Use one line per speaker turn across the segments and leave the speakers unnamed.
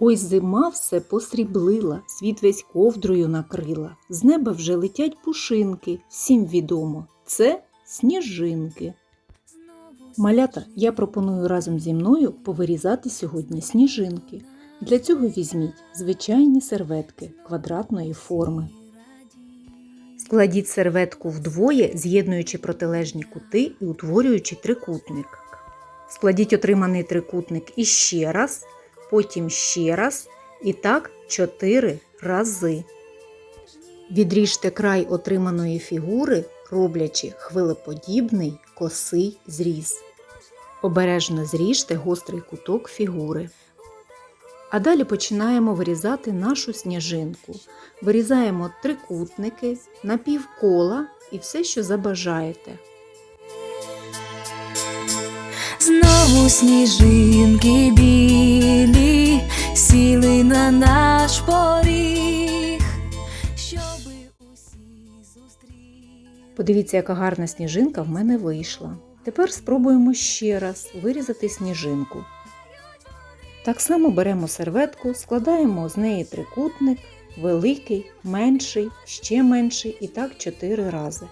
Ось зима все посріблила, світ весь ковдрою накрила. З неба вже летять пушинки, всім відомо. Це сніжинки. Малята, я пропоную разом зі мною повирізати сьогодні сніжинки. Для цього візьміть звичайні серветки квадратної форми. Складіть серветку вдвоє, з'єднуючи протилежні кути і утворюючи трикутник. Складіть отриманий трикутник іще раз, потім ще раз і так чотири рази. Відріжте край отриманої фігури, роблячи хвилеподібний косий зріз. Обережно зріжте гострий куток фігури. А далі починаємо вирізати нашу сніжинку. Вирізаємо трикутники, напівкола і все, що забажаєте.
Знову сніжинки білі сіли на наш поріг, щоби усі зустріли.
Подивіться, яка гарна сніжинка в мене вийшла. Тепер спробуємо ще раз вирізати сніжинку. Так само беремо серветку, складаємо з неї трикутник, великий, менший, ще менший і так чотири рази.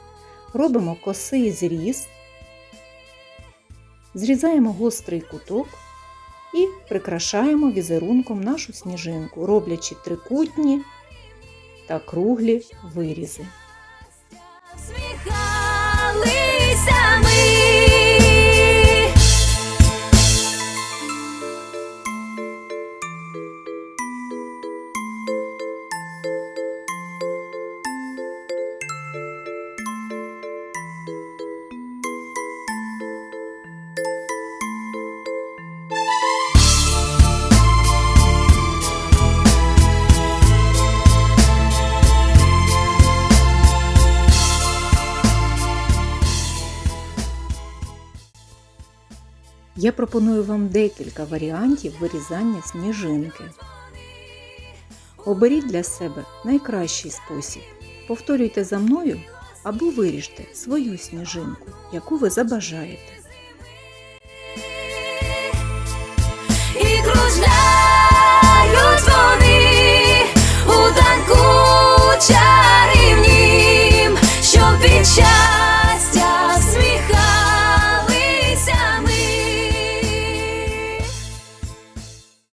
Робимо косий зріз, зрізаємо гострий куток і прикрашаємо візерунком нашу сніжинку, роблячи трикутні та круглі вирізи.
Сміхалися ми.
Я пропоную вам декілька варіантів вирізання сніжинки. Оберіть для себе найкращий спосіб. Повторюйте за мною або виріжте свою сніжинку, яку ви забажаєте.